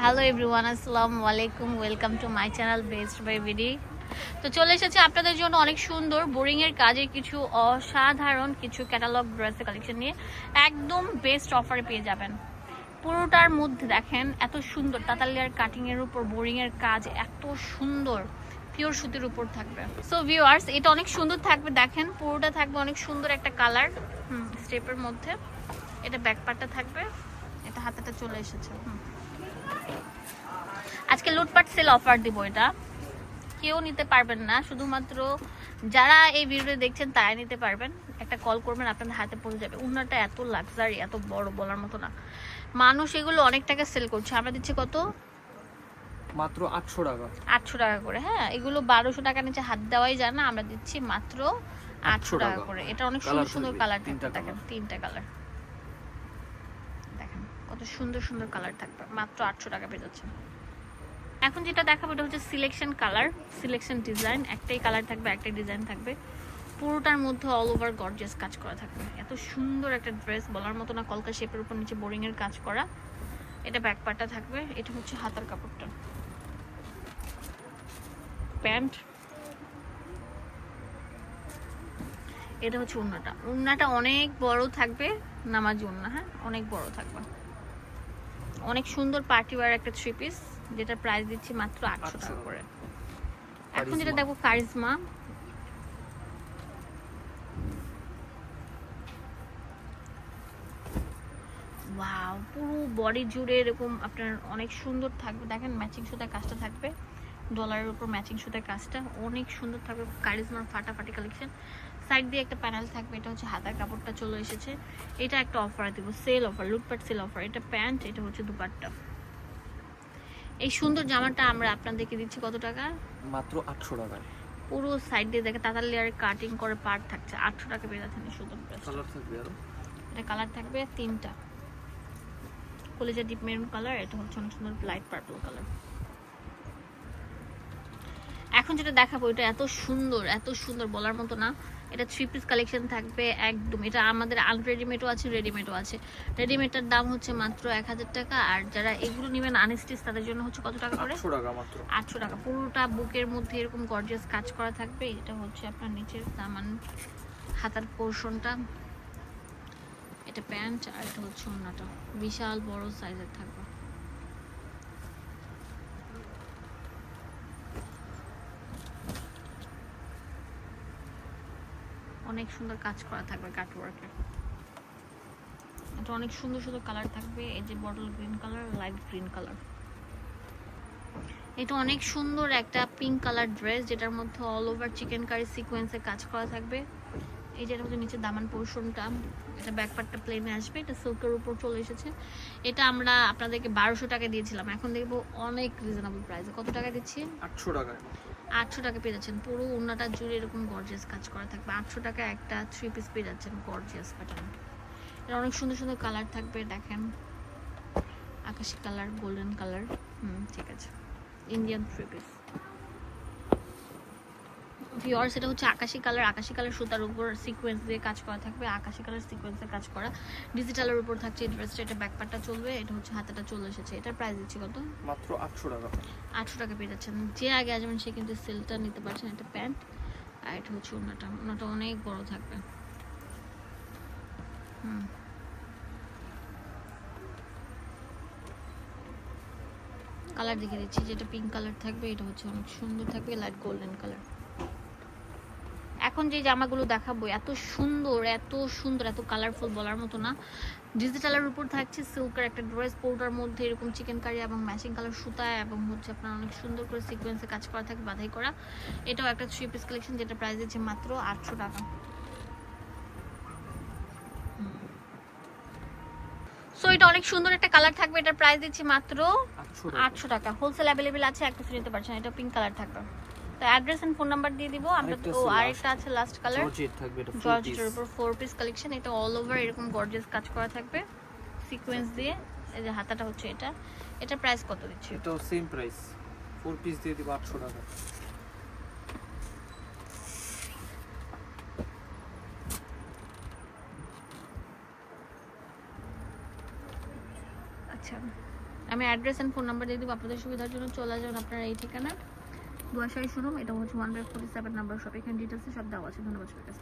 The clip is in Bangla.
হ্যালো এভরিওয়ান আসসালামু আলাইকুম welcome to my channel best buy BD তো চলে এসেছে আপনাদের জন্য অনেক সুন্দর বোরিং এর কাজের কিছু অসাধারণ কিছু ক্যাটালগ ড্রেসের কালেকশন নিয়ে একদম বেস্ট অফারে পেয়ে যাবেন। পুরোটার মধ্যে দেখেন এত সুন্দর তাতালিয়ার কাটিং এর উপর বোরিং এর কাজ এত সুন্দর পিওর সুতির উপর থাকবে। সো ভিউয়ার্স এটা অনেক সুন্দর থাকবে, দেখেন পুরোটা থাকবে অনেক সুন্দর একটা কালার হুম স্টেপের মধ্যে। এটা ব্যাক পার্টটা থাকবে। হাতাটা চলে এসেছে আজকে লুটপাট সেল অফার দিব এটা। কেউ নিতে পারবেন না শুধুমাত্র যারা এই ভিডিও দেখছেন তারাই নিতে পারবেন। একটা কল করবেন আপনাদের হাতে পড়ে যাবে। উন্নাটা এত লাক্সারি এত বড় বলার মতো না। মানুষ এগুলো অনেক টাকা সেল করছে। আমরা দিচ্ছি কত? মাত্র আটশো টাকা। আটশো টাকা করে হ্যাঁ। এগুলো বারোশো টাকা নিচে হাত দেওয়াই যায় না। আমরা দিচ্ছি মাত্র আটশো টাকা। করে। এটা অনেক সুন্দর সুন্দর কালার তিনটা দেখেন তিনটা কালার সুন্দর সুন্দর কালার থাকবে। মাত্র আটশো টাকা পেয়ে যাচ্ছে এখন যেটা দেখাবো, এটা হচ্ছে সিলেকশন কালার সিলেকশন ডিজাইন একটাই কালার থাকবে, একটাই ডিজাইন থাকবে। পুরোটার মধ্যে অল ওভার গর্জিয়াস কাজ করা থাকবে। এত সুন্দর একটা ড্রেস বলার মতো না, কলকা শেপের উপর নিচে বোরিং এর কাজ করা। এটা ব্যাক পার্টটা থাকবে। এটা হচ্ছে হাতার কাপড়টা। প্যান্ট। এটা হচ্ছে উন্নাটা উন্নাটা অনেক বড় থাকবে, নামাজি উন্না হ্যাঁ? অনেক বড় থাকবে। অনেক সুন্দর পার্টি ওয়ার একটা থ্রি পিস যেটা প্রাইস দিচ্ছি মাত্র আটশো টাকা করে। এখন যেটা। দেখব কারিজমা। ওয়াও পুরো বডি জুড়ে এরকম আপনার অনেক সুন্দর থাকবে। দেখেন ম্যাচিং সুতার কাজটা থাকবে। ডলারের উপর ম্যাচিং সুতার কাজটা। অনেক সুন্দর থাকবে। কারিজমার ফাটাফাটি কালেকশন সাইড দিয়ে একটা প্যানেল থাকবে এটা হচ্ছে হাতার কাপড়টা চলে এসেছে। এটা একটা অফার দিব সেল অফার লুটপাট সেল অফার এটা প্যান্ট এটা হচ্ছে দুপাট্টা। এই সুন্দর জামাটা আমরা আপনাদেরকে দিচ্ছি কত টাকা? মাত্র আটশো টাকায়। পুরো সাইড দিয়ে দেখে তাতার লেয়ার কাটিং করে পার্ট থাকছে। আটশো টাকা পেয়ে যাচ্ছেন সুন্দর কালার থাকবে আরও? এটা কালার থাকবে তিনটা। কলেজের ডিপ মেরুন কালার এটা হচ্ছে অনেক সুন্দর লাইট পার্পল কালার এখন যেটা দেখাবো এটা এত সুন্দর এত সুন্দর বলার মতো না। এটা থ্রি পিস কালেকশন থাকবে একদম। এটা আমাদের আনরেডিমেডও আছে রেডিমেডও আছে। রেডিমেডটার দাম হচ্ছে মাত্র এক হাজার টাকা আর যারা এগুলো নেবেন আনস্টিচ তাদের জন্য হচ্ছে কত টাকা করে? আটশো টাকা পুরোটা বুকের মধ্যে এরকম গর্জিয়াস কাজ করা থাকবে। এটা হচ্ছে আপনার নিচের দামান হাতার পোর্শনটা এটা প্যান্ট আর এটা হচ্ছে ওড়নাটা। বিশাল বড় সাইজের থাকবে। অনেক সুন্দর কাজ করা থাকবে কাট ওয়ার্কের এটা অনেক সুন্দর সুন্দর কালার থাকবে, এই যে bottle green colour light green colour এটা অনেক সুন্দর একটা পিঙ্ক কালার ড্রেস যেটার মধ্যে অল ওভার চিকেন কারি সিকোয়েন্সে কাজ করা থাকবে। এই যেটা হচ্ছে নিচে দামান পোর্শনটা এটা ব্যাক পার্টটা প্লেনে আসবে, এটা সিল্কের উপর চলে এসেছে। এটা আমরা আপনাদেরকে বারোশো টাকা দিয়েছিলাম, এখন দেখব অনেক রিজনেবল প্রাইসে কত টাকা দিচ্ছি? আটশো টাকায় আটশো টাকা পেয়ে যাচ্ছেন। পুরো ওনাটা জুড়ে এরকম গর্জিয়াস কাজ করা থাকবে। আটশো টাকা একটা থ্রি পিস পেয়ে যাচ্ছেন গর্জিয়াস প্যাটার্ন এর অনেক সুন্দর সুন্দর কালার থাকবে, দেখেন। আকাশি কালার গোল্ডেন কালার হুম, ঠিক আছে। ইন্ডিয়ান থ্রি পিস ভিওর সেটা হচ্ছে আকাশি কালার। আকাশি কালার সুতার উপর সিকোয়েন্স দিয়ে কাজ করা থাকবে আকাশি কালার সিকোয়েন্সে কাজ করা। ডিজিটালের উপর থাকছে ড্রেসটা এটা ব্যাকপার্টটা চলবে এটা হচ্ছে হাতাটা চলে এসেছে। এটার প্রাইস দিচ্ছি কত? মাত্র আটশো টাকা। আটশো টাকা পেয়ে যাচ্ছেন। যে আগে আসবেন সে কিন্তু সেলটা নিতে পারছেন এটা প্যান্ট আর এটা হচ্ছে ওনাটা ওনাটা অনেক বড় থাকবে। হুম। কালার দেখে দিচ্ছি যেটা পিঙ্ক কালার থাকবে এটা হচ্ছে অনেক সুন্দর থাকবে লাইট গোল্ডেন কালার এখন যে জামাগুলো দেখাবো এত সুন্দর এত সুন্দর এত কালারফুল বলার মতো না। ডিজিটালের উপর থাকছে সিল্কের একটা ড্রেস পৌডার মধ্যে এরকম চিকেন কারি এবং ম্যাচিং কালার সুতা এবং হচ্ছে আপনার অনেক সুন্দর করে সিকোয়েন্সে কাজ করা থাকে বাধাই করা। এটাও একটা থ্রি পিস কালেকশন যেটা প্রাইস দিচ্ছে মাত্র আটশো টাকা। সো এটা অনেক সুন্দর একটা কালার থাকবে এটার প্রাইস দিচ্ছি মাত্র আটশো টাকা। হোলসেল অ্যাভেলেবেল আছে এক পিস নিতে পারছেন এটা পিঙ্ক কালার থাকবে। তো অ্যাড্রেস এন্ড ফোন নাম্বার দিয়ে দিব। আমরা তো আরেকটা আছে লাস্ট কালার জর্জেট থাকবে এটা জর্জেটের উপর ফোর পিস কালেকশন এটা অল ওভার এরকম গর্জিয়াস কাজ করা থাকবে। সিকোয়েন্স দিয়ে এই যে হাতাটা হচ্ছে এটা। এটা প্রাইস কত দিচ্ছি? এটাও সেম প্রাইস ফোর পিস দিয়ে দিব আটশো টাকা। আচ্ছা আমি অ্যাড্রেস অ্যান্ড ফোন নাম্বার দিয়ে দিব। আপনাদের সুবিধার জন্য চলে যাবেন আপনারা এই ঠিকানা দুয়াশাই শুনুন এটা হচ্ছে one by forty seven number shop এখানে ডিটেলসে সব দেওয়া আছে ধন্যবাদ সবাইকে।